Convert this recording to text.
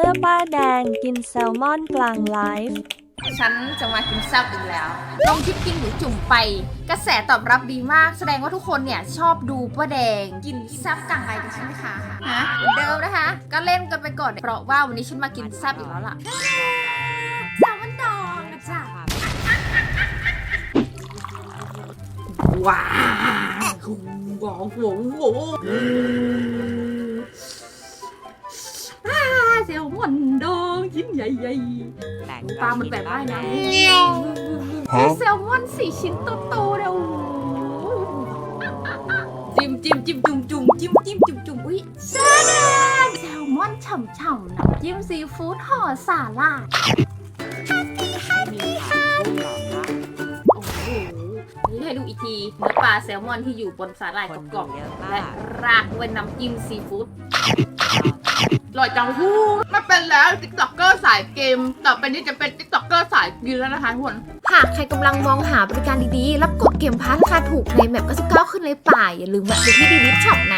มื่อป้าแดงกินแซลมอนกลางไลฟ์ฉันจะมากินแซ่บอีกแล้วลงคลิปกินหรือจุ่มไป กระแสตอบรับดีมาก แสดงว่าทุกคนเนี่ยชอบดูป้าแดง กินแซ่บกลางไลน์กันใช่ไหมคะฮะเหมือนเดิมนะคะ ก็เล่นกันไปก่อน เพราะว่าวันนี้ฉันมากินแซ่บอีกแล้วล่ะแซลมอนดองนะจ๊ะว้าวว้าวว้าวว้าวอ่าแซลมอนดองชิ้นใหญ่ๆปลามันแบบว่ายน้ำมีแซลมอนสี่ชิ้นโตๆเลยโอ้โหจิ้มจิ้มจิ้มจุ่มจุ่มจิ้มจิ้มจุ่มจุ่มอุ้ยแซ่บแซลมอนฉ่ำๆน้ำจิ้มซีฟู้ดห่อสาลายโอ้โหนี่ให้ดูอีกทีเนื้อปลาแซลมอนที่อยู่บนสาหร่ายกรอบๆและราดด้วยน้ำจิ้มซีฟู้ด อร่อยจังฮู้ไม่เป็นแล้วติ๊กต็อกเกอร์สายเกม ต่อไปนี้จะเป็นติ๊กต็อกเกอร์สายกินแล้วนะคะทุกคนหากใครกำลังมองหาบริการดีๆ รับกดเกมพาร์ทราคาถูกในแมป99ขึ้นเลยป่าอย่าลืมแวะไปที่ดีลิทช็อปนะ